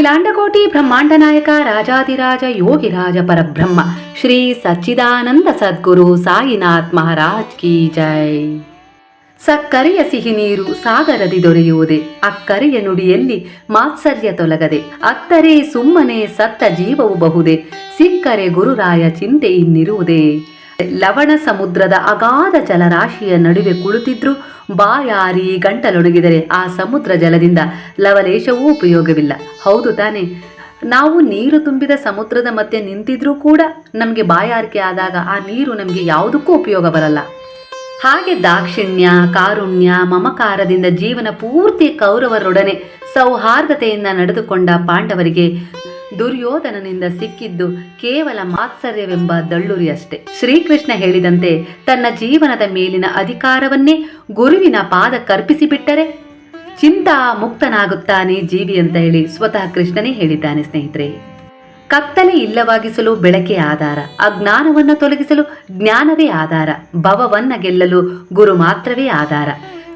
ಅಖಿಲಾಂಡಕೋಟಿ ಬ್ರಹ್ಮಾಂಡ ನಾಯಕ ರಾಜಾದಿರಾಜ ಯೋಗಿರಾಜ ಪರಬ್ರಹ್ಮ. ಶ್ರೀ ಸಚ್ಚಿದಾನಂದ ಸದ್ಗುರು ಸಾಯಿನಾಥ್ ಮಹಾರಾಜ್ ಕಿ ಜೈ. ಸಕ್ಕರೆಯ ಸಿಹಿ ನೀರು ಸಾಗರದಿ ದೊರೆಯುವುದೇ, ಅಕ್ಕರೆಯ ನುಡಿಯಲ್ಲಿ ಮಾತ್ಸರ್ಯ ತೊಲಗದೆ, ಅತ್ತರೆ ಸುಮ್ಮನೆ ಸತ್ತ ಜೀವವು ಬಹುದೇ, ಸಿಕ್ಕರೆ ಗುರುರಾಯ ಚಿಂತೆ ಇನ್ನಿರುವುದೇ. ಲವಣ ಸಮುದ್ರದ ಅಗಾಧ ಜಲರಾಶಿಯ ನಡುವೆ ಕುಳಿತಿದ್ರು. ಬಾಯಾರಿ ಗಂಟಲೊಣಗಿದರೆ ಆ ಸಮುದ್ರ ಜಲದಿಂದ ಲವಲೇಶವೂ ಉಪಯೋಗವಿಲ್ಲ. ಹೌದು ತಾನೆ. ನಾವು ನೀರು ತುಂಬಿದ ಸಮುದ್ರದ ಮಧ್ಯೆ ನಿಂತಿದ್ರೂ ಕೂಡ ನಮಗೆ ಬಾಯಾರಿಕೆ ಆದಾಗ ಆ ನೀರು ನಮಗೆ ಯಾವುದಕ್ಕೂ ಉಪಯೋಗ ಬರಲ್ಲ. ಹಾಗೆ ದಾಕ್ಷಿಣ್ಯ, ಕಾರುಣ್ಯ, ಮಮಕಾರದಿಂದ ಜೀವನ ಪೂರ್ತಿ ಕೌರವರೊಡನೆ ಸೌಹಾರ್ದತೆಯಿಂದ ನಡೆದುಕೊಂಡ ಪಾಂಡವರಿಗೆ ದುರ್ಯೋಧನನಿಂದ ಸಿಕ್ಕಿದ್ದು ಕೇವಲ ಮಾತ್ಸರ್ಯವೆಂಬ ದಳ್ಳುರಿಯಷ್ಟೇ. ಶ್ರೀಕೃಷ್ಣ ಹೇಳಿದಂತೆ ತನ್ನ ಜೀವನದ ಮೇಲಿನ ಅಧಿಕಾರವನ್ನೇ ಗುರುವಿನ ಪಾದ ಕರ್ಪಿಸಿಬಿಟ್ಟರೆ ಚಿಂತಾ ಮುಕ್ತನಾಗುತ್ತಾನೆ ಜೀವಿ ಅಂತ ಹೇಳಿ ಸ್ವತಃ ಕೃಷ್ಣನೇ ಹೇಳಿದ್ದಾನೆ ಸ್ನೇಹಿತರೆ. ಕತ್ತಲೆ ಇಲ್ಲವಾಗಿಸಲು ಬೆಳಕೆ ಆಧಾರ, ಅಜ್ಞಾನವನ್ನು ತೊಲಗಿಸಲು ಜ್ಞಾನವೇ ಆಧಾರ, ಭವವನ್ನ ಗೆಲ್ಲಲು ಗುರು ಮಾತ್ರವೇ ಆಧಾರ.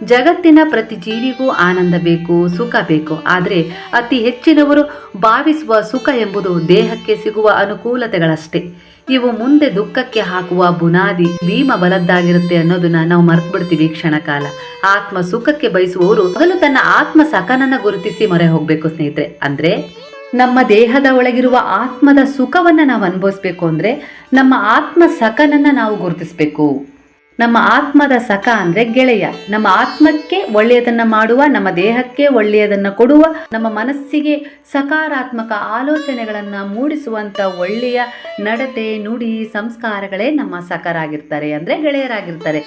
ಜಗತ್ತಿನ ಪ್ರತಿ ಜೀವಿಗೂ ಆನಂದ ಬೇಕು, ಸುಖ ಬೇಕು. ಆದರೆ ಅತಿ ಹೆಚ್ಚಿನವರು ಭಾವಿಸುವ ಸುಖ ಎಂಬುದು ದೇಹಕ್ಕೆ ಸಿಗುವ ಅನುಕೂಲತೆಗಳಷ್ಟೇ. ಇವು ಮುಂದೆ ದುಃಖಕ್ಕೆ ಹಾಕುವ ಬುನಾದಿ ಭೀಮ ಬಲದ್ದಾಗಿರುತ್ತೆ ಅನ್ನೋದನ್ನ ನಾವು ಮರ್ತು ಬಿಡ್ತೀವಿ ಕ್ಷಣಕಾಲ ಆತ್ಮ ಸುಖಕ್ಕೆ ಬಯಸುವವರು ಮೊದಲು ತನ್ನ ಆತ್ಮ ಸಕನನ್ನ ಗುರುತಿಸಿ ಮೊರೆ ಹೋಗ್ಬೇಕು ಸ್ನೇಹಿತರೆ. ಅಂದ್ರೆ ನಮ್ಮ ದೇಹದ ಒಳಗಿರುವ ಆತ್ಮದ ಸುಖವನ್ನ ನಾವು ಅನುಭವಿಸ್ಬೇಕು ಅಂದ್ರೆ ನಮ್ಮ ಆತ್ಮ ಸಖನನ್ನ ನಾವು ಗುರುತಿಸ್ಬೇಕು. ನಮ್ಮ ಆತ್ಮದ ಸಖ ಅಂದ್ರೆ ಗೆಳೆಯ. ನಮ್ಮ ಆತ್ಮಕ್ಕೆ ಒಳ್ಳೆಯದನ್ನ ಮಾಡುವ, ನಮ್ಮ ದೇಹಕ್ಕೆ ಒಳ್ಳೆಯದನ್ನ ಕೊಡುವ, ನಮ್ಮ ಮನಸ್ಸಿಗೆ ಸಕಾರಾತ್ಮಕ ಆಲೋಚನೆಗಳನ್ನ ಮೂಡಿಸುವಂತ ಒಳ್ಳೆಯ ನಡತೆ ನುಡಿ ಸಂಸ್ಕಾರಗಳೇ ನಮ್ಮ ಸಖರಾಗಿರ್ತಾರೆ ಅಂದ್ರೆ ಗೆಳೆಯರಾಗಿರ್ತಾರೆ.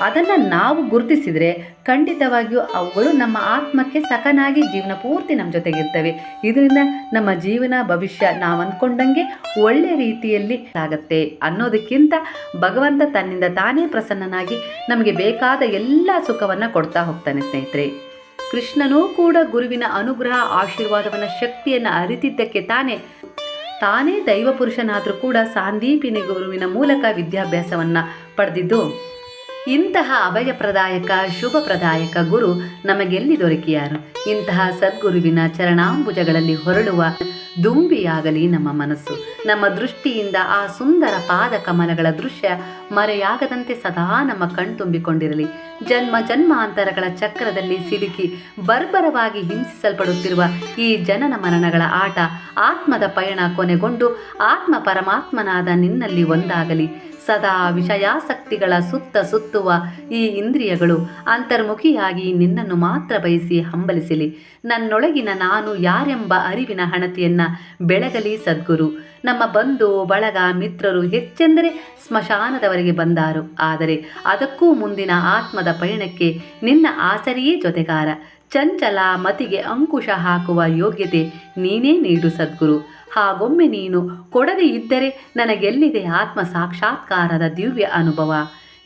ಅದನ್ನು ನಾವು ಗುರುತಿಸಿದರೆ ಖಂಡಿತವಾಗಿಯೂ ಅವುಗಳು ನಮ್ಮ ಆತ್ಮಕ್ಕೆ ಸಖನಾಗಿ ಜೀವನ ಪೂರ್ತಿ ನಮ್ಮ ಜೊತೆಗಿರ್ತವೆ. ಇದರಿಂದ ನಮ್ಮ ಜೀವನ, ಭವಿಷ್ಯ ನಾವು ಅಂದ್ಕೊಂಡಂಗೆ ಒಳ್ಳೆಯ ರೀತಿಯಲ್ಲಿ ಆಗುತ್ತೆ ಅನ್ನೋದಕ್ಕಿಂತ ಭಗವಂತ ತನ್ನಿಂದ ತಾನೇ ಪ್ರಸನ್ನನಾಗಿ ನಮಗೆ ಬೇಕಾದ ಎಲ್ಲ ಸುಖವನ್ನು ಕೊಡ್ತಾ ಹೋಗ್ತಾನೆ ಸ್ನೇಹಿತರೆ. ಕೃಷ್ಣನೂ ಕೂಡ ಗುರುವಿನ ಅನುಗ್ರಹ, ಆಶೀರ್ವಾದವನ್ನ, ಶಕ್ತಿಯನ್ನು ಅರಿತಿದ್ದಕ್ಕೆ ತಾನೇ ತಾನೇ ದೈವ ಪುರುಷನಾದರೂ ಕೂಡ ಸಾಂದೀಪಿನಿ ಗುರುವಿನ ಮೂಲಕ ವಿದ್ಯಾಭ್ಯಾಸವನ್ನು ಪಡೆದಿದ್ದು ಇಂತಹ ಅಭಯಪ್ರದಾಯಕ, ಶುಭಪ್ರದಾಯಕ ಗುರು ನಮಗೆಲ್ಲಿ ದೊರಕಿಯಾರು? ಇಂತಹ ಸದ್ಗುರುವಿನ ಚರಣಾಂಬುಜಗಳಲ್ಲಿ ಹೊರಳುವ ದುಂಬಿಯಾಗಲಿ ನಮ್ಮ ಮನಸ್ಸು. ನಮ್ಮ ದೃಷ್ಟಿಯಿಂದ ಆ ಸುಂದರ ಪಾದ ಕಮಲಗಳ ದೃಶ್ಯ ಮರೆಯಾಗದಂತೆ ಸದಾ ನಮ್ಮ ಕಣ್ತುಂಬಿಕೊಂಡಿರಲಿ ಜನ್ಮ ಜನ್ಮಾಂತರಗಳ ಚಕ್ರದಲ್ಲಿ ಸಿಲುಕಿ ಬರ್ಬರವಾಗಿ ಹಿಂಸಿಸಲ್ಪಡುತ್ತಿರುವ ಈ ಜನನ ಮರಣಗಳ ಆಟ ಆತ್ಮದ ಪಯಣ ಕೊನೆಗೊಂಡು ಆತ್ಮ ಪರಮಾತ್ಮನಾದ ನಿನ್ನಲ್ಲಿ ಒಂದಾಗಲಿ. ಸದಾ ವಿಷಯಾಸಕ್ತಿಗಳ ಸುತ್ತ ಸುತ್ತುವ ಈ ಇಂದ್ರಿಯಗಳು ಅಂತರ್ಮುಖಿಯಾಗಿ ನಿನ್ನನ್ನು ಮಾತ್ರ ಬಯಸಿ ಹಂಬಲಿಸಲಿ. ನನ್ನೊಳಗಿನ ನಾನು ಯಾರೆಂಬ ಅರಿವಿನ ಹಣತೆಯನ್ನ ಬೆಳಗಲಿ ಸದ್ಗುರು. ನಮ್ಮ ಬಂಧು, ಬಳಗ, ಮಿತ್ರರು ಹೆಚ್ಚೆಂದರೆ ಸ್ಮಶಾನದವರೆಗೆ ಬಂದಾರು. ಆದರೆ ಅದಕ್ಕೂ ಮುಂದಿನ ಆತ್ಮದ ಪಯಣಕ್ಕೆ ನಿನ್ನ ಆಸರಿಯೇ ಜೊತೆಗಾರ. ಚಂಚಲ ಮತಿಗೆ ಅಂಕುಶ ಹಾಕುವ ಯೋಗ್ಯತೆ ನೀನೇ ನೀಡು ಸದ್ಗುರು. ಹಾಗೊಮ್ಮೆ ನೀನು ಕೊಡದೆ ಇದ್ದರೆ ನನಗೆಲ್ಲಿದೆ ಆತ್ಮ ಸಾಕ್ಷಾತ್ಕಾರದ ದಿವ್ಯ ಅನುಭವ?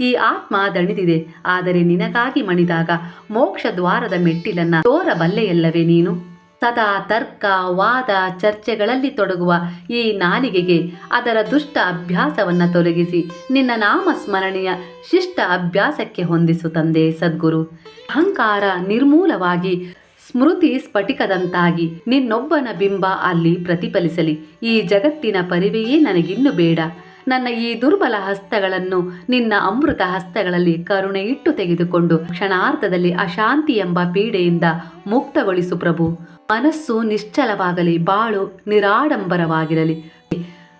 ಈ ಆತ್ಮ ದಣಿದಿದೆ, ಆದರೆ ನಿನಗಾಗಿ ಮಣಿದಾಗ ಮೋಕ್ಷ ದ್ವಾರದ ಮೆಟ್ಟಿಲನ್ನ ತೋರಬಲ್ಲೆಯಲ್ಲವೇ ನೀನು? ಸದಾ ತರ್ಕ, ವಾದ, ಚರ್ಚೆಗಳಲ್ಲಿ ತೊಡಗುವ ಈ ನಾಲಿಗೆಗೆ ಅದರ ದುಷ್ಟ ಅಭ್ಯಾಸವನ್ನ ತೊಲಗಿಸಿ ನಿನ್ನ ನಾಮಸ್ಮರಣೆಯ ಶಿಷ್ಟ ಅಭ್ಯಾಸಕ್ಕೆ ಹೊಂದಿಸು ತಂದೆ ಸದ್ಗುರು. ಅಹಂಕಾರ ನಿರ್ಮೂಲವಾಗಿ ಸ್ಮೃತಿ ಸ್ಫಟಿಕದಂತಾಗಿ ನಿನ್ನೊಬ್ಬನ ಬಿಂಬ ಅಲ್ಲಿ ಪ್ರತಿಫಲಿಸಲಿ. ಈ ಜಗತ್ತಿನ ಪರಿವೆಯೇ ನನಗಿನ್ನು ಬೇಡ. ನನ್ನ ಈ ದುರ್ಬಲ ಹಸ್ತಗಳನ್ನು ನಿನ್ನ ಅಮೃತ ಹಸ್ತಗಳಲ್ಲಿ ಕರುಣೆ ಇಟ್ಟು ತೆಗೆದುಕೊಂಡು ಕ್ಷಣಾರ್ಥದಲ್ಲಿ ಅಶಾಂತಿ ಎಂಬ ಪೀಡೆಯಿಂದ ಮುಕ್ತಗೊಳಿಸು ಪ್ರಭು. ಮನಸ್ಸು ನಿಶ್ಚಲವಾಗಲಿ, ಬಾಳು ನಿರಾಡಂಬರವಾಗಿರಲಿ.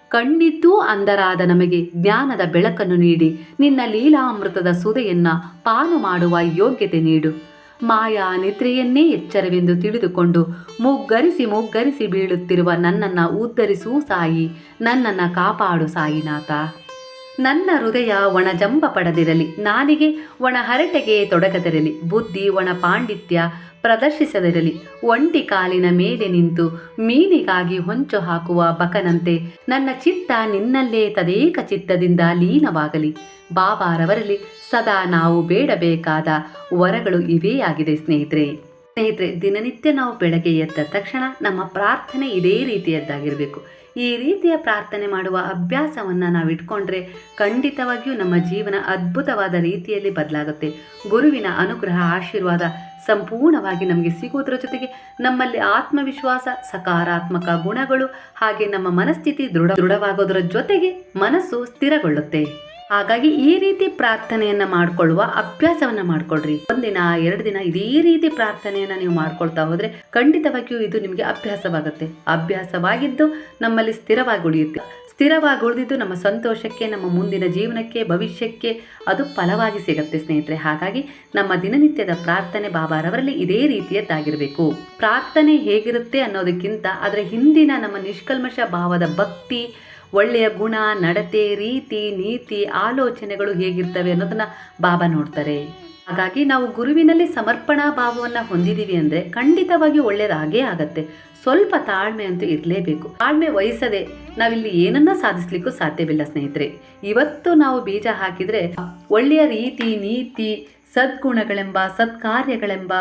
ಕಣ್ಣಿದ್ದೂ ಅಂದರಾದ ನಮಗೆ ಜ್ಞಾನದ ಬೆಳಕನ್ನು ನೀಡಿ, ನಿನ್ನ ಲೀಲಾಮೃತದ ಸುದೆಯನ್ನ ಪಾನು ಮಾಡುವ ಯೋಗ್ಯತೆ ನೀಡು. ಮಾಯಾ ನಿದ್ರೆಯನ್ನೇ ಎಚ್ಚರವೆಂದು ತಿಳಿದುಕೊಂಡು ಮುಗ್ಗರಿಸಿ ಮುಗ್ಗರಿಸಿ ಬೀಳುತ್ತಿರುವ ನನ್ನನ್ನು ಉದ್ಧರಿಸು ಸಾಯಿ, ನನ್ನನ್ನು ಕಾಪಾಡು ಸಾಯಿನಾಥ. ನನ್ನ ಹೃದಯ ಒಣ ಜಂಬ ಪಡೆದಿರಲಿ ನಾಲಿಗೆ ಒಣ ಹರಟೆಗೆ ತೊಡಗದಿರಲಿ, ಬುದ್ಧಿ ಒಣ ಪಾಂಡಿತ್ಯ ಪ್ರದರ್ಶಿಸದಿರಲಿ, ಒಂಟಿ ಕಾಲಿನ ಮೇಲೆ ನಿಂತು ಮೀನಿಗಾಗಿ ಹೊಂಚು ಹಾಕುವ ಬಕನಂತೆ ನನ್ನ ಚಿತ್ತ ನಿನ್ನಲ್ಲೇ ತದೇಕ ಚಿತ್ತದಿಂದ ಲೀನವಾಗಲಿ. ಬಾಬಾರವರಲ್ಲಿ ಸದಾ ನಾವು ಬೇಡಬೇಕಾದ ವರಗಳು ಇವೇ ಆಗಿದೆ ಸ್ನೇಹಿತರೆ. ಸ್ನೇಹಿತರೆ, ದಿನನಿತ್ಯ ನಾವು ಬೆಳಗ್ಗೆ ಎದ್ದ ತಕ್ಷಣ ನಮ್ಮ ಪ್ರಾರ್ಥನೆ ಇದೇ ರೀತಿಯದ್ದಾಗಿರಬೇಕು. ಈ ರೀತಿಯ ಪ್ರಾರ್ಥನೆ ಮಾಡುವ ಅಭ್ಯಾಸವನ್ನು ನಾವು ಇಟ್ಕೊಂಡ್ರೆ ಖಂಡಿತವಾಗಿಯೂ ನಮ್ಮ ಜೀವನ ಅದ್ಭುತವಾದ ರೀತಿಯಲ್ಲಿ ಬದಲಾಗುತ್ತೆ. ಗುರುವಿನ ಅನುಗ್ರಹ, ಆಶೀರ್ವಾದ ಸಂಪೂರ್ಣವಾಗಿ ನಮಗೆ ಸಿಗುವುದರ ಜೊತೆಗೆ ನಮ್ಮಲ್ಲಿ ಆತ್ಮವಿಶ್ವಾಸ, ಸಕಾರಾತ್ಮಕ ಗುಣಗಳು ಹಾಗೆ ನಮ್ಮ ಮನಸ್ಥಿತಿ ದೃಢ, ದೃಢವಾಗೋದರ ಜೊತೆಗೆ ಮನಸ್ಸು ಸ್ಥಿರಗೊಳ್ಳುತ್ತೆ. ಹಾಗಾಗಿ ಈ ರೀತಿ ಪ್ರಾರ್ಥನೆಯನ್ನ ಮಾಡ್ಕೊಳ್ಳುವ, ಅಭ್ಯಾಸವನ್ನ ಮಾಡ್ಕೊಳ್ರಿ. ಒಂದಿನ, ಎರಡು ದಿನ ಇದೇ ರೀತಿ ಪ್ರಾರ್ಥನೆಯನ್ನ ನೀವು ಮಾಡ್ಕೊಳ್ತಾ ಹೋದ್ರೆ ಖಂಡಿತವಾಗಿಯೂ ಇದು ನಿಮಗೆ ಅಭ್ಯಾಸವಾಗುತ್ತೆ. ಅಭ್ಯಾಸವಾಗಿದ್ದು ನಮ್ಮಲ್ಲಿ ಸ್ಥಿರವಾಗಿ ಉಳಿಯುತ್ತೆ. ಸ್ಥಿರವಾಗಿ ಉಳಿದಿದ್ದು ನಮ್ಮ ಸಂತೋಷಕ್ಕೆ, ನಮ್ಮ ಮುಂದಿನ ಜೀವನಕ್ಕೆ, ಭವಿಷ್ಯಕ್ಕೆ ಅದು ಫಲವಾಗಿ ಸಿಗುತ್ತೆ ಸ್ನೇಹಿತರೆ. ಹಾಗಾಗಿ ನಮ್ಮ ದಿನನಿತ್ಯದ ಪ್ರಾರ್ಥನೆ ಬಾಬಾರವರಲ್ಲಿ ಇದೇ ರೀತಿಯದ್ದಾಗಿರಬೇಕು. ಪ್ರಾರ್ಥನೆ ಹೇಗಿರುತ್ತೆ ಅನ್ನೋದಕ್ಕಿಂತ ಅದರ ಹಿಂದಿನ ನಮ್ಮ ನಿಷ್ಕಲ್ಮಶ ಭಾವದ ಭಕ್ತಿ ಒಳ್ಳೆಯ ಗುಣ, ನಡತೆ, ರೀತಿ, ನೀತಿ, ಆಲೋಚನೆಗಳು ಹೇಗಿರ್ತವೆ ಅನ್ನೋದನ್ನ ಬಾಬಾ ನೋಡ್ತಾರೆ. ಹಾಗಾಗಿ ನಾವು ಗುರುವಿನಲ್ಲಿ ಸಮರ್ಪಣಾ ಭಾವವನ್ನು ಹೊಂದಿದ್ದೀವಿ ಅಂದರೆ ಖಂಡಿತವಾಗಿ ಒಳ್ಳೆಯದಾಗೇ ಆಗತ್ತೆ. ಸ್ವಲ್ಪ ತಾಳ್ಮೆ ಅಂತೂ ಇರಲೇಬೇಕು. ತಾಳ್ಮೆ ವಹಿಸದೆ ನಾವಿಲ್ಲಿ ಏನನ್ನ ಸಾಧಿಸ್ಲಿಕ್ಕೂ ಸಾಧ್ಯವಿಲ್ಲ ಸ್ನೇಹಿತರೆ. ಇವತ್ತು ನಾವು ಬೀಜ ಹಾಕಿದ್ರೆ ಒಳ್ಳೆಯ ರೀತಿ, ನೀತಿ ಸದ್ಗುಣಗಳೆಂಬ, ಸತ್ಕಾರ್ಯಗಳೆಂಬ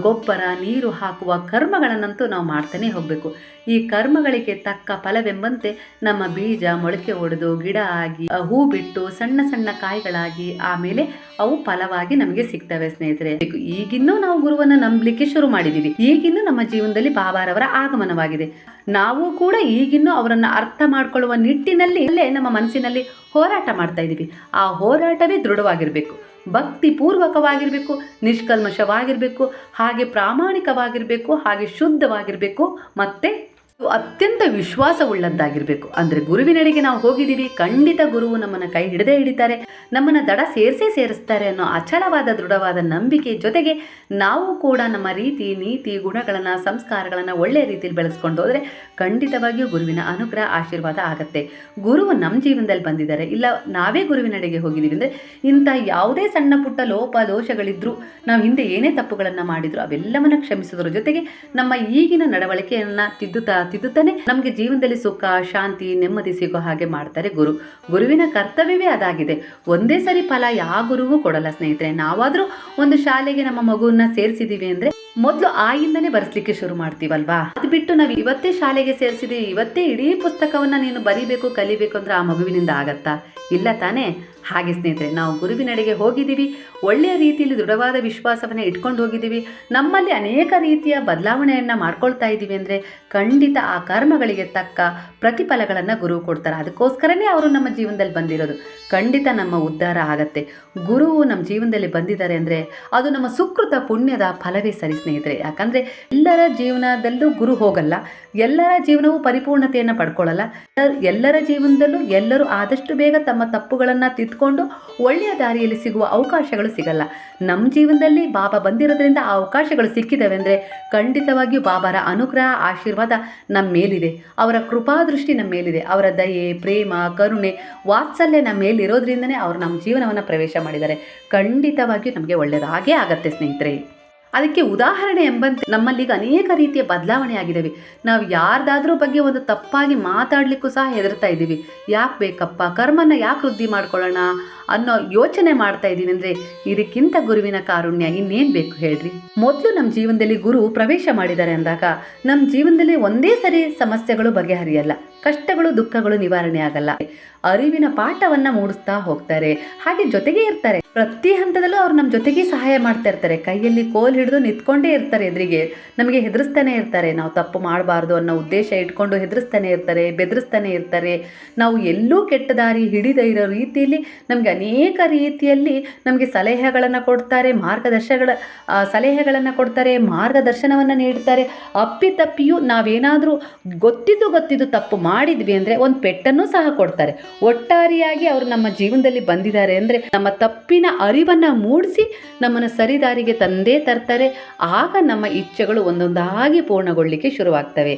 ಗೊಬ್ಬರ, ನೀರು ಹಾಕುವ ಕರ್ಮಗಳನ್ನಂತೂ ನಾವು ಮಾಡ್ತಾನೆ ಹೋಗಬೇಕು. ಈ ಕರ್ಮಗಳಿಗೆ ತಕ್ಕ ಫಲವೆಂಬಂತೆ ನಮ್ಮ ಬೀಜ ಮೊಳಕೆ ಒಡೆದು ಗಿಡ ಆಗಿ ಹೂ ಬಿಟ್ಟು ಸಣ್ಣ ಸಣ್ಣ ಕಾಯಿಗಳಾಗಿ ಆಮೇಲೆ ಅವು ಫಲವಾಗಿ ನಮಗೆ ಸಿಗ್ತವೆ ಸ್ನೇಹಿತರೆ. ಈಗಿನ್ನೂ ನಾವು ಗುರುವನ್ನ ನಂಬಲಿಕ್ಕೆ ಶುರು ಮಾಡಿದ್ದೀವಿ ಈಗಿನ್ನೂ ನಮ್ಮ ಜೀವನದಲ್ಲಿ ಬಾಬಾರವರ ಆಗಮನವಾಗಿದೆ. ನಾವು ಕೂಡ ಈಗಿನ್ನೂ ಅವರನ್ನು ಅರ್ಥ ಮಾಡಿಕೊಳ್ಳುವ ನಿಟ್ಟಿನಲ್ಲಿ ಇಲ್ಲೇ ನಮ್ಮ ಮನಸ್ಸಿನಲ್ಲಿ ಹೋರಾಟ ಮಾಡ್ತಾ ಇದ್ದೀವಿ. ಆ ಹೋರಾಟವೇ ದೃಢವಾಗಿರಬೇಕು. ಭಕ್ತಿ ಪೂರ್ವಕವಾಗಿರಬೇಕು ನಿಷ್ಕಲ್ಮಶವಾಗಿರಬೇಕು ಹಾಗೆ ಪ್ರಾಮಾಣಿಕವಾಗಿರಬೇಕು ಹಾಗೆ ಶುದ್ಧವಾಗಿರಬೇಕು ಮತ್ತೆ ಅತ್ಯಂತ ವಿಶ್ವಾಸವುಳ್ಳದ್ದಾಗಿರಬೇಕು. ಅಂದರೆ ಗುರುವಿನೆಡೆಗೆ ನಾವು ಹೋಗಿದ್ದೀವಿ, ಖಂಡಿತ ಗುರುವು ನಮ್ಮನ್ನು ಕೈ ಹಿಡದೇ ಹಿಡಿತಾರೆ, ನಮ್ಮನ್ನು ದಡ ಸೇರಿಸೇ ಸೇರಿಸ್ತಾರೆ ಅನ್ನೋ ಅಚಲವಾದ, ದೃಢವಾದ ನಂಬಿಕೆ ಜೊತೆಗೆ ನಾವು ಕೂಡ ನಮ್ಮ ರೀತಿ, ನೀತಿ, ಗುಣಗಳನ್ನು, ಸಂಸ್ಕಾರಗಳನ್ನು ಒಳ್ಳೆಯ ರೀತಿಯಲ್ಲಿ ಬೆಳೆಸ್ಕೊಂಡು ಹೋದರೆ ಖಂಡಿತವಾಗಿಯೂ ಗುರುವಿನ ಅನುಗ್ರಹ, ಆಶೀರ್ವಾದ ಆಗತ್ತೆ. ಗುರುವು ನಮ್ಮ ಜೀವನದಲ್ಲಿ ಬಂದಿದ್ದಾರೆ. ಇಲ್ಲ, ನಾವೇ ಗುರುವಿನೆಡೆಗೆ ಹೋಗಿದ್ದೀವಿ ಅಂದರೆ ಇಂಥ ಯಾವುದೇ ಸಣ್ಣ ಪುಟ್ಟ ಲೋಪ ದೋಷಗಳಿದ್ದರೂ ನಾವು ಹಿಂದೆ ಏನೇ ತಪ್ಪುಗಳನ್ನು ಮಾಡಿದ್ರು ಅವೆಲ್ಲವನ್ನ ಕ್ಷಮಿಸೋದ್ರ ಜೊತೆಗೆ ನಮ್ಮ ಈಗಿನ ನಡವಳಿಕೆಯನ್ನ ತಿದ್ದುತ್ತಾ ತಿದ್ದುತ್ತಾನೆ ನಮಗೆ ಜೀವನದಲ್ಲಿ ಸುಖ, ಶಾಂತಿ, ನೆಮ್ಮದಿ ಸಿಗೋ ಹಾಗೆ ಮಾಡ್ತಾರೆ ಗುರು. ಗುರುವಿನ ಕರ್ತವ್ಯವೇ ಅದಾಗಿದೆ. ಒಂದೇ ಸರಿ ಫಲ ಯಾವ ಗುರುವೂ ಕೊಡಲ್ಲ ಸ್ನೇಹಿತರೆ. ನಾವಾದರೂ ಒಂದು ಶಾಲೆಗೆ ನಮ್ಮ ಮಗುವನ್ನ ಸೇರಿಸಿದೀವಿ ಅಂದ್ರೆ ಮೊದಲು ಆಯಿಂದನೇ ಬರ್ಸ್ಲಿಕ್ಕೆ ಶುರು ಮಾಡ್ತೀವಲ್ವಾ? ಅದು ಬಿಟ್ಟು ನಾವು ಇವತ್ತೇ ಶಾಲೆಗೆ ಸೇರಿಸಿದೀವಿ. ಇವತ್ತೇ ಇಡೀ ಪುಸ್ತಕವನ್ನ ನೀನು ಬರಿಬೇಕು, ಕಲಿಬೇಕು ಅಂದ್ರೆ ಆ ಮಗುವಿನಿಂದ ಆಗತ್ತಾ? ಇಲ್ಲ ತಾನೇ. ಹಾಗೆ ಸ್ನೇಹಿತರೆ, ನಾವು ಗುರುವಿನಡೆಗೆ ಹೋಗಿದ್ದೀವಿ. ಒಳ್ಳೆಯ ರೀತಿಯಲ್ಲಿ ದೃಢವಾದ ವಿಶ್ವಾಸವನ್ನು ಇಟ್ಕೊಂಡು ಹೋಗಿದ್ದೀವಿ. ನಮ್ಮಲ್ಲಿ ಅನೇಕ ರೀತಿಯ ಬದಲಾವಣೆಯನ್ನು ಮಾಡ್ಕೊಳ್ತಾ ಇದ್ದೀವಿ ಅಂದರೆ ಖಂಡಿತ ಆ ಕರ್ಮಗಳಿಗೆ ತಕ್ಕ ಪ್ರತಿಫಲಗಳನ್ನು ಗುರು ಕೊಡ್ತಾರೆ. ಅದಕ್ಕೋಸ್ಕರನೇ ಅವರು ನಮ್ಮ ಜೀವನದಲ್ಲಿ ಬಂದಿರೋದು. ಖಂಡಿತ ನಮ್ಮ ಉದ್ಧಾರ ಆಗತ್ತೆ. ಗುರುವು ನಮ್ಮ ಜೀವನದಲ್ಲಿ ಬಂದಿದ್ದಾರೆ ಅಂದರೆ ಅದು ನಮ್ಮ ಸುಕೃತ ಪುಣ್ಯದ ಫಲವೇ ಸರಿ ಸ್ನೇಹಿತರೆ. ಯಾಕಂದರೆ ಎಲ್ಲರ ಜೀವನದಲ್ಲೂ ಗುರು ಹೋಗಲ್ಲ. ಎಲ್ಲರ ಜೀವನವು ಪರಿಪೂರ್ಣತೆಯನ್ನು ಪಡ್ಕೊಳ್ಳಲ್ಲ ಎಲ್ಲರ- ಜೀವನದಲ್ಲೂ ಎಲ್ಲರೂ ಆದಷ್ಟು ಬೇಗ ತಮ್ಮ ತಪ್ಪುಗಳನ್ನು ತಿದ್ಕೊಂಡು ಒಳ್ಳೆಯ ದಾರಿಯಲ್ಲಿ ಸಿಗುವ ಅವಕಾಶಗಳು ಸಿಗಲ್ಲ. ನಮ್ಮ ಜೀವನದಲ್ಲಿ ಬಾಬಾ ಬಂದಿರೋದ್ರಿಂದ ಆ ಅವಕಾಶಗಳು ಸಿಕ್ಕಿದ್ದಾವೆ ಅಂದರೆ ಖಂಡಿತವಾಗಿಯೂ ಬಾಬಾರ ಅನುಗ್ರಹ, ಆಶೀರ್ವಾದ ನಮ್ಮ ಮೇಲಿದೆ. ಅವರ ಕೃಪಾದೃಷ್ಟಿ ನಮ್ಮ ಮೇಲಿದೆ. ಅವರ ದಯೆ, ಪ್ರೇಮ, ಕರುಣೆ, ವಾತ್ಸಲ್ಯ ನಮ್ಮ ಮೇಲಿರೋದ್ರಿಂದನೇ ಅವರು ನಮ್ಮ ಜೀವನವನ್ನು ಪ್ರವೇಶ ಮಾಡಿದ್ದಾರೆ. ಖಂಡಿತವಾಗಿಯೂ ನಮಗೆ ಒಳ್ಳೆಯದಾಗೇ ಆಗತ್ತೆ ಸ್ನೇಹಿತರೆ. ಅದಕ್ಕೆ ಉದಾಹರಣೆ ಎಂಬಂತೆ ನಮ್ಮಲ್ಲೀಗ ಅನೇಕ ರೀತಿಯ ಬದಲಾವಣೆ ಆಗಿದ್ದಾವೆ ನಾವು ಯಾರ್ದಾದ್ರೂ ಬಗ್ಗೆ ಒಂದು ತಪ್ಪಾಗಿ ಮಾತಾಡ್ಲಿಕ್ಕೂ ಸಹ ಹೆದರ್ತಾ ಇದ್ದೀವಿ. ಯಾಕೆ ಬೇಕಪ್ಪ? ಕರ್ಮನ ಯಾಕೆ ವೃದ್ಧಿ ಮಾಡ್ಕೊಳ್ಳೋಣ? ಅನ್ನೋ ಯೋಚನೆ ಮಾಡ್ತಾ ಇದ್ದೀವಿ ಅಂದ್ರೆ ಇದಕ್ಕಿಂತ ಗುರುವಿನ ಕಾರುಣ್ಯ ಇನ್ನೇನು ಬೇಕು ಹೇಳ್ರಿ? ಮೊದಲು ನಮ್ಮ ಜೀವನದಲ್ಲಿ ಗುರು ಪ್ರವೇಶ ಮಾಡಿದ್ದಾರೆ ಅಂದಾಗ ನಮ್ಮ ಜೀವನದಲ್ಲಿ ಒಂದೇ ಸರಿ ಸಮಸ್ಯೆಗಳು ಬಗೆಹರಿಯಲ್ಲ. ಕಷ್ಟಗಳು, ದುಃಖಗಳು ನಿವಾರಣೆ ಆಗಲ್ಲ. ಅರಿವಿನ ಪಾಠವನ್ನ ಮೂಡಿಸ್ತಾ ಹೋಗ್ತಾರೆ. ಹಾಗೆ ಜೊತೆಗೆ ಇರ್ತಾರೆ. ಪ್ರತಿ ಹಂತದಲ್ಲೂ ಅವ್ರು ನಮ್ಮ ಜೊತೆಗೆ ಸಹಾಯ ಮಾಡ್ತಾ ಇರ್ತಾರೆ. ಕೈಯಲ್ಲಿ ಕೋಲ್ ಹಿಡಿದು ನಿಂತ್ಕೊಂಡೇ ಇರ್ತಾರೆ ಎದುರಿಗೆ. ನಮಗೆ ಹೆದರಿಸ್ತಾನೆ ಇರ್ತಾರೆ. ನಾವು ತಪ್ಪು ಮಾಡಬಾರ್ದು ಅನ್ನೋ ಉದ್ದೇಶ ಇಟ್ಕೊಂಡು ಹೆದರಿಸ್ತಾನೆ ಇರ್ತಾರೆ, ಬೆದರಿಸ್ತಾನೆ ಇರ್ತಾರೆ. ನಾವು ಎಲ್ಲೂ ಕೆಟ್ಟ ದಾರಿ ಹಿಡಿದ ಇರೋ ರೀತಿಯಲ್ಲಿ ನಮಗೆ ಅನೇಕ ರೀತಿಯಲ್ಲಿ ನಮಗೆ ಸಲಹೆಗಳನ್ನು ಕೊಡ್ತಾರೆ, ಮಾರ್ಗದರ್ಶಗಳ ಸಲಹೆಗಳನ್ನ ಕೊಡ್ತಾರೆ, ಮಾರ್ಗದರ್ಶನವನ್ನು ನೀಡ್ತಾರೆ. ಅಪ್ಪಿತಪ್ಪಿಯೂ ನಾವೇನಾದರೂ ಗೊತ್ತಿದ್ದು ಗೊತ್ತಿದ್ದು ತಪ್ಪು ಮಾಡಿದ್ವಿ ಅಂದರೆ ಒಂದು ಪೆಟ್ಟನ್ನು ಸಹ ಕೊಡ್ತಾರೆ. ಒಟ್ಟಾರೆಯಾಗಿ ಅವರು ನಮ್ಮ ಜೀವನದಲ್ಲಿ ಬಂದಿದ್ದಾರೆ ಅಂದರೆ ನಮ್ಮ ತಪ್ಪಿನ ಅರಿವನ್ನು ಮೂಡಿಸಿ ನಮ್ಮನ್ನು ಸರಿದಾರಿಗೆ ತಂದೇ ತರ್ತಾರೆ. ಆಗ ನಮ್ಮ ಇಚ್ಛೆಗಳು ಒಂದೊಂದಾಗಿ ಪೂರ್ಣಗೊಳ್ಳಲಿಕ್ಕೆ ಶುರುವಾಗ್ತವೆ.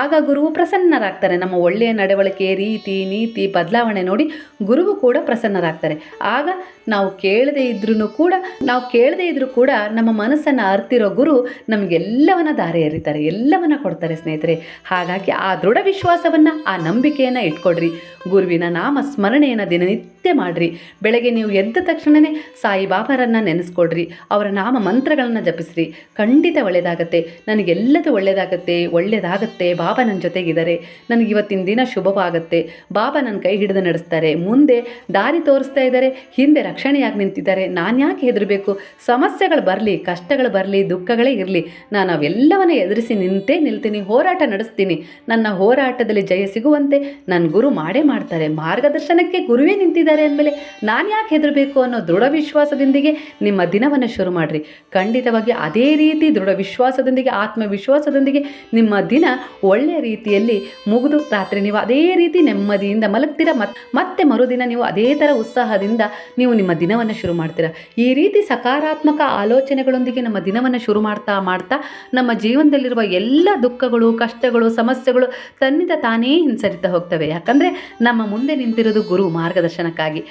ಆಗ ಗುರುವು ಪ್ರಸನ್ನರಾಗ್ತಾರೆ. ನಮ್ಮ ಒಳ್ಳೆಯ ನಡವಳಿಕೆ, ರೀತಿ, ನೀತಿ, ಬದಲಾವಣೆ ನೋಡಿ ಗುರುವು ಕೂಡ ಪ್ರಸನ್ನರಾಗ್ತಾರೆ. ಆಗ ನಾವು ಕೇಳದೇ ಇದ್ರೂ ಕೂಡ, ನಾವು ಕೇಳದೇ ಇದ್ರೂ ಕೂಡ ನಮ್ಮ ಮನಸ್ಸನ್ನು ಅರ್ತಿರೋ ಗುರು ನಮಗೆಲ್ಲವನ್ನ ದಾರಿ ಎರಿತಾರೆ ಎಲ್ಲವನ್ನ ಕೊಡ್ತಾರೆ ಸ್ನೇಹಿತರೆ. ಹಾಗಾಗಿ ಆ ದೃಢ ವಿಶ್ವಾಸವನ್ನು ಆ ನಂಬಿಕೆಯನ್ನು ಇಟ್ಕೊಡ್ರಿ. ಗುರುವಿನ ನಾಮ ಸ್ಮರಣೆಯನ್ನು ದಿನನಿತ್ಯ ಮಾಡಿರಿ. ಬೆಳಗ್ಗೆ ನೀವು ಎದ್ದ ತಕ್ಷಣವೇ ಸಾಯಿಬಾಬಾರನ್ನು ನೆನೆಸ್ಕೊಡ್ರಿ. ಅವರ ನಾಮ ಮಂತ್ರಗಳನ್ನು ಜಪಿಸ್ರಿ. ಖಂಡಿತ ಒಳ್ಳೆಯದಾಗತ್ತೆ ನನಗೆಲ್ಲದೂ ಒಳ್ಳೆಯದಾಗತ್ತೆ ಒಳ್ಳೆಯದಾಗತ್ತೆ ಬಾಬಾ ನನ್ನ ಜೊತೆಗಿದ್ದಾರೆ ನನಗೆ ಇವತ್ತಿನ ದಿನ ಶುಭವಾಗುತ್ತೆ. ಬಾಬಾ ನನ್ನ ಕೈ ಹಿಡಿದು ನಡೆಸ್ತಾರೆ. ಮುಂದೆ ದಾರಿ ತೋರಿಸ್ತಾ ಇದ್ದಾರೆ ಹಿಂದೆ ರಕ್ಷಣೆಯಾಗಿ ನಿಂತಿದ್ದಾರೆ. ನಾನು ಯಾಕೆ ಹೆದರಬೇಕು? ಸಮಸ್ಯೆಗಳು ಬರಲಿ, ಕಷ್ಟಗಳು ಬರಲಿ, ದುಃಖಗಳೇ ಇರಲಿ. ನಾನು ಅವೆಲ್ಲವನ್ನ ಎದುರಿಸಿ ನಿಂತೇ ನಿಲ್ತೀನಿ. ಹೋರಾಟ ನಡೆಸ್ತೀನಿ. ನನ್ನ ಹೋರಾಟದಲ್ಲಿ ಜಯ ಸಿಗುವಂತೆ ನನ್ನ ಗುರು ಮಾಡೇ ಮಾಡ್ತಾರೆ. ಮಾರ್ಗದರ್ಶನಕ್ಕೆ ಗುರುವೇ ನಿಂತಿದ್ದಾರೆ ಅಂದಮೇಲೆ ನಾನು ಯಾಕೆ ಹೆದರಬೇಕು ಅನ್ನೋ ದೃಢ ವಿಶ್ವಾಸದೊಂದಿಗೆ ನಿಮ್ಮ ದಿನವನ್ನು ಶುರು ಮಾಡಿರಿ. ಖಂಡಿತವಾಗಿ ಅದೇ ರೀತಿ ದೃಢ ವಿಶ್ವಾಸದೊಂದಿಗೆ, ಆತ್ಮವಿಶ್ವಾಸದೊಂದಿಗೆ ನಿಮ್ಮ ದಿನ ಒಳ್ಳೆಯ ರೀತಿಯಲ್ಲಿ ಮುಗಿದು ರಾತ್ರಿ ನೀವು ಅದೇ ರೀತಿ ನೆಮ್ಮದಿಯಿಂದ ಮಲಗ್ತೀರ. ಮತ್, ಮತ್ತೆ ಮರುದಿನ ನೀವು ಅದೇ ಥರ ಉತ್ಸಾಹದಿಂದ ನೀವು ನಿಮ್ಮ ದಿನವನ್ನು ಶುರು ಮಾಡ್ತೀರಾ. ಈ ರೀತಿ ಸಕಾರಾತ್ಮಕ ಆಲೋಚನೆಗಳೊಂದಿಗೆ ನಮ್ಮ ದಿನವನ್ನು ಶುರು ಮಾಡ್ತಾ ಮಾಡ್ತಾ ನಮ್ಮ ಜೀವನದಲ್ಲಿರುವ ಎಲ್ಲ ದುಃಖಗಳು, ಕಷ್ಟಗಳು, ಸಮಸ್ಯೆಗಳು ತನ್ನಿಂದ ತಾನೇ ಹಿಂಸರಿತಾ ಹೋಗ್ತವೆ. ಯಾಕಂದರೆ ನಮ್ಮ ಮುಂದೆ ನಿಂತಿರೋದು ಗುರು ಮಾರ್ಗದರ್ಶನಕ್ಕಾಗಿ.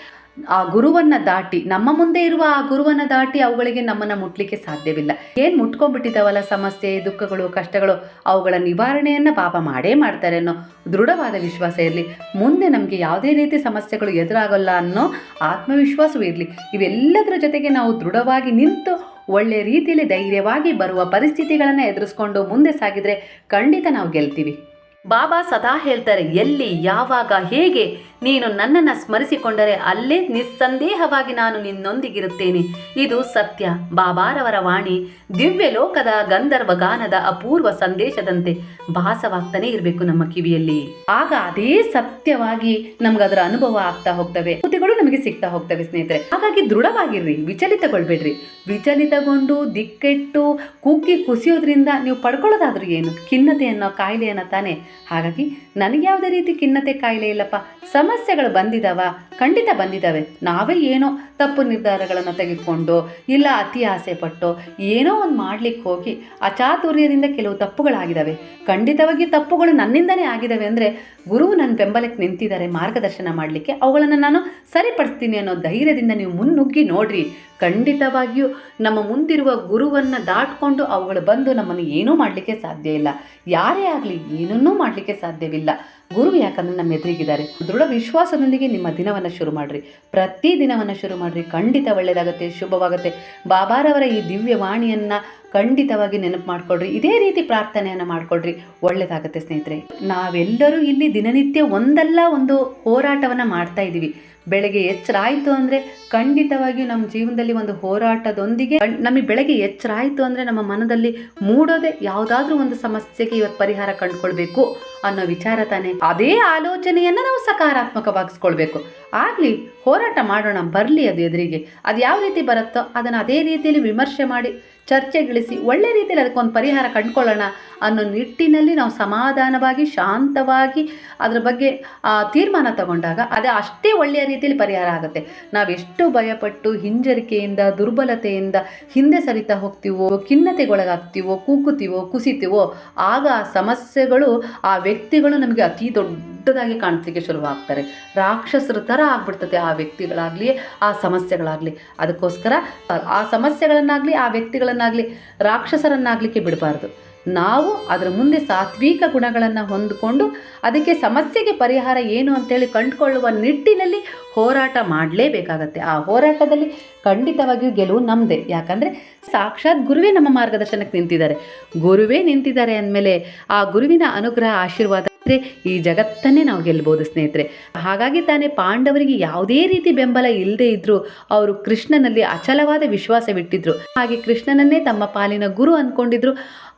ಆ ಗುರುವನ್ನ ದಾಟಿ, ನಮ್ಮ ಮುಂದೆ ಇರುವ ಆ ಗುರುವನ್ನ ದಾಟಿ ಅವುಗಳಿಗೆ ನಮ್ಮನ್ನ ಮುಟ್ಲಿಕ್ಕೆ ಸಾಧ್ಯವಿಲ್ಲ. ಏನು ಮುಟ್ಕೊಂಡ್ಬಿಟ್ಟಿದ್ದಾವಲ್ಲ ಸಮಸ್ಯೆ, ದುಃಖಗಳು, ಕಷ್ಟಗಳು, ಅವುಗಳ ನಿವಾರಣೆಯನ್ನ ಪಾಪ ಮಾಡೇ ಮಾಡ್ತಾರೆ ಅನ್ನೋ ದೃಢವಾದ ವಿಶ್ವಾಸ ಇರಲಿ. ಮುಂದೆ ನಮಗೆ ಯಾವುದೇ ರೀತಿ ಸಮಸ್ಯೆಗಳು ಎದುರಾಗಲ್ಲ ಅನ್ನೋ ಆತ್ಮವಿಶ್ವಾಸವೂ ಇರಲಿ. ಇವೆಲ್ಲದರ ಜೊತೆಗೆ ನಾವು ದೃಢವಾಗಿ ನಿಂತು ಒಳ್ಳೆ ರೀತಿಯಲ್ಲಿ ಧೈರ್ಯವಾಗಿ ಬರುವ ಪರಿಸ್ಥಿತಿಗಳನ್ನು ಎದುರಿಸ್ಕೊಂಡು ಮುಂದೆ ಸಾಗಿದ್ರೆ ಖಂಡಿತ ನಾವು ಗೆಲ್ತೀವಿ. ಬಾಬಾ ಸದಾ ಹೇಳ್ತಾರೆ, ಎಲ್ಲಿ, ಯಾವಾಗ, ಹೇಗೆ? ನೀನು ನನ್ನನ್ನು ಸ್ಮರಿಸಿಕೊಂಡರೆ ಅಲ್ಲೇ ನಿಸ್ಸಂದೇಹವಾಗಿ ನಾನು ನಿನ್ನೊಂದಿಗಿರುತ್ತೇನೆ. ಇದು ಸತ್ಯ. ಬಾಬಾರವರ ವಾಣಿ ದಿವ್ಯ ಲೋಕದ ಗಂಧರ್ವ ಗಾನದ ಅಪೂರ್ವ ಸಂದೇಶದಂತೆ ಭಾಸವಾಗ್ತಾನೆ ಇರಬೇಕು ನಮ್ಮ ಕಿವಿಯಲ್ಲಿ. ಆಗ ಅದೇ ಸತ್ಯವಾಗಿ ನಮ್ಗದರ ಅನುಭವ ಆಗ್ತಾ ಹೋಗ್ತವೆ. ಕೃತಿಗಳು ನಮಗೆ ಸಿಗ್ತಾ ಹೋಗ್ತವೆ ಸ್ನೇಹಿತರೆ. ಹಾಗಾಗಿ ದೃಢವಾಗಿರ್ರಿ, ವಿಚಲಿತಗೊಳ್ಬೇಡ್ರಿ. ವಿಚಲಿತಗೊಂಡು, ದಿಕ್ಕೆಟ್ಟು ಕುಗ್ಗಿ ಕುಸಿಯೋದ್ರಿಂದ ನೀವು ಪಡ್ಕೊಳ್ಳೋದಾದ್ರೂ ಏನು? ಖಿನ್ನತೆ ಅನ್ನೋ ಕಾಯಿಲೆಯನ್ನು ತಾನೇ. ಹಾಗಾಗಿ ನನಗೆ ಯಾವುದೇ ರೀತಿ ಖಿನ್ನತೆ ಕಾಯಿಲೆ ಇಲ್ಲಪ್ಪ. ಸಮಸ್ಯೆಗಳು ಬಂದಿದಾವ, ಖಂಡಿತ ಬಂದಿದ್ದಾವೆ ನಾವೇ ಏನೋ ತಪ್ಪು ನಿರ್ಧಾರಗಳನ್ನು ತೆಗೆದುಕೊಂಡು, ಇಲ್ಲ ಅತಿ ಆಸೆ ಪಟ್ಟು ಏನೋ ಒಂದು ಮಾಡ್ಲಿಕ್ಕೆ ಹೋಗಿ ಅಚಾತುರ್ಯದಿಂದ ಕೆಲವು ತಪ್ಪುಗಳಾಗಿದ್ದಾವೆ ಖಂಡಿತವಾಗಿ ತಪ್ಪುಗಳು ನನ್ನಿಂದನೇ ಆಗಿದ್ದಾವೆ ಅಂದರೆ ಗುರು ನನ್ನ ಬೆಂಬಲಕ್ಕೆ ನಿಂತಿದ್ದಾರೆ ಮಾರ್ಗದರ್ಶನ ಮಾಡಲಿಕ್ಕೆ. ಅವುಗಳನ್ನು ನಾನು ಸರಿಪಡಿಸ್ತೀನಿ. ಅನ್ನೋ ಧೈರ್ಯದಿಂದ ನೀವು ಮುನ್ನುಗ್ಗಿ ನೋಡ್ರಿ. ಖಂಡಿತವಾಗಿಯೂ ನಮ್ಮ ಮುಂದಿರುವ ಗುರುವನ್ನು ದಾಟ್ಕೊಂಡು ಅವುಗಳು ಬಂದು ನಮ್ಮನ್ನು ಏನೂ ಮಾಡಲಿಕ್ಕೆ ಸಾಧ್ಯ ಇಲ್ಲ. ಯಾರೇ ಆಗಲಿ ಏನನ್ನೂ ಮಾಡಲಿಕ್ಕೆ ಸಾಧ್ಯವಿಲ್ಲ. ಗುರು ಯಾಕಂದ್ರೆ ನಮ್ಮ ಎದುರಿಗಿದ್ದಾರೆ. ದೃಢ ವಿಶ್ವಾಸದೊಂದಿಗೆ ನಿಮ್ಮ ದಿನವನ್ನು ಶುರು ಮಾಡಿರಿ. ಪ್ರತಿ ದಿನವನ್ನು ಶುರು ಮಾಡಿರಿ. ಖಂಡಿತ ಒಳ್ಳೆಯದಾಗುತ್ತೆ ಶುಭವಾಗುತ್ತೆ. ಬಾಬಾರವರ ಈ ದಿವ್ಯ ವಾಣಿಯನ್ನು ಖಂಡಿತವಾಗಿ ನೆನಪು ಮಾಡ್ಕೊಳ್ರಿ. ಇದೇ ರೀತಿ ಪ್ರಾರ್ಥನೆಯನ್ನು ಮಾಡ್ಕೊಳ್ರಿ. ಒಳ್ಳೆಯದಾಗುತ್ತೆ ಸ್ನೇಹಿತರೆ. ನಾವೆಲ್ಲರೂ ಇಲ್ಲಿ ದಿನನಿತ್ಯ ಒಂದಲ್ಲ ಒಂದು ಹೋರಾಟವನ್ನು ಮಾಡ್ತಾ ಇದ್ದೀವಿ ಬೆಳಗ್ಗೆ ಎಚ್ಚರ ಆಯಿತು ಅಂದರೆ ಖಂಡಿತವಾಗಿಯೂ ನಮ್ಮ ಜೀವನದಲ್ಲಿ ಒಂದು ಹೋರಾಟದೊಂದಿಗೆ ನಮಗೆ ಬೆಳಗ್ಗೆ ಎಚ್ಚರ ಆಯಿತು ಅಂದರೆ ನಮ್ಮ ಮನದಲ್ಲಿ ಮೂಡೋದೆ ಯಾವುದಾದ್ರೂ ಒಂದು ಸಮಸ್ಯೆಗೆ ಇವತ್ತು ಪರಿಹಾರ ಕಂಡುಕೊಳ್ಬೇಕು ಅನ್ನೋ ವಿಚಾರ ತಾನೇ. ಅದೇ ಆಲೋಚನೆಯನ್ನು ನಾವು ಸಕಾರಾತ್ಮಕವಾಗಿಸ್ಕೊಳ್ಬೇಕು. ಆಗಲಿ, ಹೋರಾಟ ಮಾಡೋಣ, ಬರಲಿ ಅದು ಎದುರಿಗೆ. ಅದು ಯಾವ ರೀತಿ ಬರುತ್ತೋ ಅದನ್ನು ಅದೇ ರೀತಿಯಲ್ಲಿ ವಿಮರ್ಶೆ ಮಾಡಿ ಚರ್ಚೆಗಳಿಸಿ ಒಳ್ಳೆ ರೀತಿಯಲ್ಲಿ ಅದಕ್ಕೊಂದು ಪರಿಹಾರ ಕಂಡುಕೊಳ್ಳೋಣ ಅನ್ನೋ ನಿಟ್ಟಿನಲ್ಲಿ ನಾವು ಸಮಾಧಾನವಾಗಿ, ಶಾಂತವಾಗಿ ಅದರ ಬಗ್ಗೆ ತೀರ್ಮಾನ ತಗೊಂಡಾಗ ಅದೇ ಅಷ್ಟೇ ಒಳ್ಳೆಯ ರೀತಿಯಲ್ಲಿ ಪರಿಹಾರ ಆಗುತ್ತೆ. ನಾವೆಷ್ಟು ಭಯಪಟ್ಟು ಹಿಂಜರಿಕೆಯಿಂದ, ದುರ್ಬಲತೆಯಿಂದ ಹಿಂದೆ ಸರಿತಾ ಹೋಗ್ತೀವೋ, ಖಿನ್ನತೆಗೊಳಗಾಗ್ತೀವೋ ಕೂಕುತೀವೋ ಕುಸಿತೀವೋ, ಆಗ ಆ ಸಮಸ್ಯೆಗಳು, ಆ ವ್ಯಕ್ತಿಗಳು ನಮಗೆ ಅತಿ ದೊಡ್ಡದಾಗಿ ಕಾಣಿಸ್ಲಿಕ್ಕೆ ಶುರುವಾಗ್ತಾರೆ. ರಾಕ್ಷಸರ ಥರ ಆಗ್ಬಿಡ್ತದೆ ಆ ವ್ಯಕ್ತಿಗಳಾಗಲಿ, ಆ ಸಮಸ್ಯೆಗಳಾಗಲಿ. ಅದಕ್ಕೋಸ್ಕರ ಆ ಸಮಸ್ಯೆಗಳನ್ನಾಗಲಿ, ಆ ವ್ಯಕ್ತಿಗಳನ್ನಾಗಲಿ ರಾಕ್ಷಸರನ್ನಾಗಲಿಕ್ಕೆ ಬಿಡಬಾರ್ದು. ನಾವು ಅದರ ಮುಂದೆ ಸಾತ್ವಿಕ ಗುಣಗಳನ್ನು ಹೊಂದಿಕೊಂಡು ಅದಕ್ಕೆ ಸಮಸ್ಯೆಗೆ ಪರಿಹಾರ ಏನು ಅಂತೇಳಿ ಕಂಡುಕೊಳ್ಳುವ ನಿಟ್ಟಿನಲ್ಲಿ ಹೋರಾಟ ಮಾಡಲೇಬೇಕಾಗತ್ತೆ. ಆ ಹೋರಾಟದಲ್ಲಿ ಖಂಡಿತವಾಗಿಯೂ ಗೆಲುವು ನಮ್ಮದೇ ಯಾಕಂದರೆ ಸಾಕ್ಷಾತ್ ಗುರುವೇ ನಮ್ಮ ಮಾರ್ಗದರ್ಶನಕ್ಕೆ ನಿಂತಿದ್ದಾರೆ. ಗುರುವೇ ನಿಂತಿದ್ದಾರೆ ಅಂದಮೇಲೆ ಆ ಗುರುವಿನ ಅನುಗ್ರಹ, ಆಶೀರ್ವಾದ ಈ ಜಗತ್ತನ್ನೇ ನಾವು ಗೆಲ್ಬೋದು ಸ್ನೇಹಿತರೆ. ಹಾಗಾಗಿ ತಾನೇ ಪಾಂಡವರಿಗೆ ಯಾವುದೇ ರೀತಿ ಬೆಂಬಲ ಇಲ್ಲದೆ ಇದ್ದರೂ ಅವರು ಕೃಷ್ಣನಲ್ಲಿ ಅಚಲವಾದ ವಿಶ್ವಾಸವಿಟ್ಟಿದ್ರು. ಹಾಗೆ ಕೃಷ್ಣನನ್ನೇ ತಮ್ಮ ಪಾಲಿನ ಗುರು ಅಂದ್ಕೊಂಡಿದ್ರು.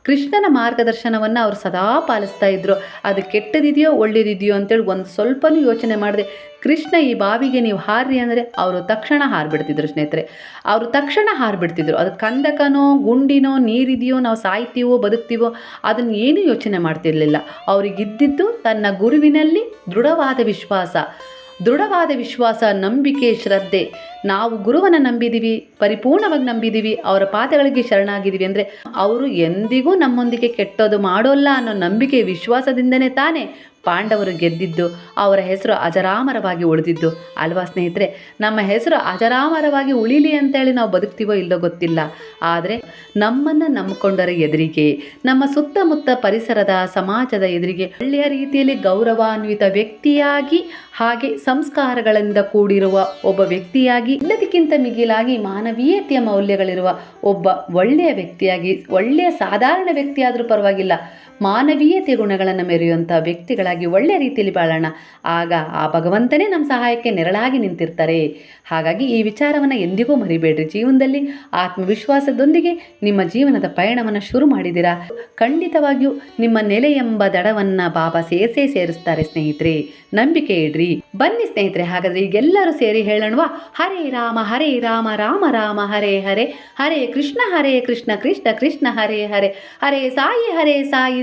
ಕೃಷ್ಣನ ಮಾರ್ಗದರ್ಶನವನ್ನು ಅವರು ಸದಾ ಪಾಲಿಸ್ತಾ ಇದ್ರು. ಅದು ಕೆಟ್ಟದಿದೆಯೋ ಒಳ್ಳೇದಿದೆಯೋ ಅಂತೇಳಿ ಒಂದು ಸ್ವಲ್ಪನೂ ಯೋಚನೆ ಮಾಡಿದೆ. ಕೃಷ್ಣ ಈ ಬಾವಿಗೆ ನೀವು ಹಾರ್ರಿ ಅಂದರೆ ಅವರು ತಕ್ಷಣ ಹಾರಿಬಿಡ್ತಿದ್ರು ಸ್ನೇಹಿತರೆ. ಅವರು ತಕ್ಷಣ ಹಾರಿಬಿಡ್ತಿದ್ರು. ಅದು ಕಂದಕನೋ, ಗುಂಡಿನೋ, ನೀರಿದೆಯೋ, ನಾವು ಸಾಯ್ತೀವೋ, ಬದುಕ್ತೀವೋ ಅದನ್ನು ಏನೂ ಯೋಚನೆ ಮಾಡ್ತಿರಲಿಲ್ಲ. ಅವರಿಗಿದ್ದಿದ್ದು ತನ್ನ ಗುರುವಿನಲ್ಲಿ ದೃಢವಾದ ವಿಶ್ವಾಸ. ದೃಢವಾದ ವಿಶ್ವಾಸ, ನಂಬಿಕೆ, ಶ್ರದ್ಧೆ. ನಾವು ಗುರುವನ್ನು ನಂಬಿದ್ದೀವಿ ಪರಿಪೂರ್ಣವಾಗಿ ನಂಬಿದ್ದೀವಿ ಅವರ ಪಾದಗಳಿಗೆ ಶರಣಾಗಿದ್ದೀವಿ ಅಂದರೆ ಅವರು ಎಂದಿಗೂ ನಮ್ಮೊಂದಿಗೆ ಕೆಟ್ಟೋದು ಮಾಡೋಲ್ಲ ಅನ್ನೋ ನಂಬಿಕೆ, ವಿಶ್ವಾಸದಿಂದನೇ ತಾನೇ. ಪಾಂಡವರು ಗೆದ್ದಿದ್ದು, ಅವರ ಹೆಸರು ಅಜರಾಮರವಾಗಿ ಉಳಿದಿದ್ದು. ಅಲ್ವಾ ಸ್ನೇಹಿತರೆ, ನಮ್ಮ ಹೆಸರು ಅಜರಾಮರವಾಗಿ ಉಳಿಲಿ ಅಂತೇಳಿ ನಾವು ಬದುಕ್ತೀವೋ ಇಲ್ಲೋ ಗೊತ್ತಿಲ್ಲ. ಆದರೆ ನಮ್ಮನ್ನು ನಂಬಿಕೊಂಡರೆ ಎದುರಿಗೆ, ನಮ್ಮ ಸುತ್ತಮುತ್ತ ಪರಿಸರದ, ಸಮಾಜದ ಎದುರಿಗೆ, ಒಳ್ಳೆಯ ರೀತಿಯಲ್ಲಿ ಗೌರವಾನ್ವಿತ ವ್ಯಕ್ತಿಯಾಗಿ, ಹಾಗೆ ಸಂಸ್ಕಾರಗಳಿಂದ ಕೂಡಿರುವ ಒಬ್ಬ ವ್ಯಕ್ತಿಯಾಗಿ, ಎಲ್ಲದಕ್ಕಿಂತ ಮಿಗಿಲಾಗಿ ಮಾನವೀಯತೆಯ ಮೌಲ್ಯಗಳಿರುವ ಒಬ್ಬ ಒಳ್ಳೆಯ ವ್ಯಕ್ತಿಯಾಗಿ, ಒಳ್ಳೆಯ ಸಾಧಾರಣ ವ್ಯಕ್ತಿಯಾದರೂ ಪರವಾಗಿಲ್ಲ. ಮಾನವೀಯತೆ ಗುಣಗಳನ್ನು ಮೆರೆಯುವಂಥ ವ್ಯಕ್ತಿಗಳಾಗಿ ಒಳ್ಳೆಯ ರೀತಿಯಲ್ಲಿ ಬಾಳೋಣ. ಆಗ ಆ ಭಗವಂತನೇ ನಮ್ಮ ಸಹಾಯಕ್ಕೆ ನೆರಳಾಗಿ ನಿಂತಿರ್ತಾರೆ. ಹಾಗಾಗಿ ಈ ವಿಚಾರವನ್ನು ಎಂದಿಗೂ ಮರಿಬೇಡ್ರಿ. ಜೀವನದಲ್ಲಿ ಆತ್ಮವಿಶ್ವಾಸದೊಂದಿಗೆ ನಿಮ್ಮ ಜೀವನದ ಪಯಣವನ್ನು ಶುರು ಮಾಡಿದಿರಾ ಖಂಡಿತವಾಗಿಯೂ ನಿಮ್ಮ ನೆಲೆ ಎಂಬ ದಡವನ್ನು ಬಾಬಾ ಸೇರಿಸೇ ಸೇರಿಸ್ತಾರೆ ಸ್ನೇಹಿತರೆ. ನಂಬಿಕೆ ಇಡ್ರಿ. ಬನ್ನಿ ಸ್ನೇಹಿತರೆ, ಹಾಗಾದ್ರೆ ಈಗೆಲ್ಲರೂ ಸೇರಿ ಹೇಳೋಣವಾ? ಹರೇ ರಾಮ ಹರೇ ರಾಮ ರಾಮ ರಾಮ, ಹರೇ ಹರೇ. ಹರೇ ಕೃಷ್ಣ ಹರೇ ಕೃಷ್ಣ ಕೃಷ್ಣ ಕೃಷ್ಣ, ಹರೇ ಹರೇ. ಹರೇ ಸಾಯಿ ಹರೇ ಸಾಯಿ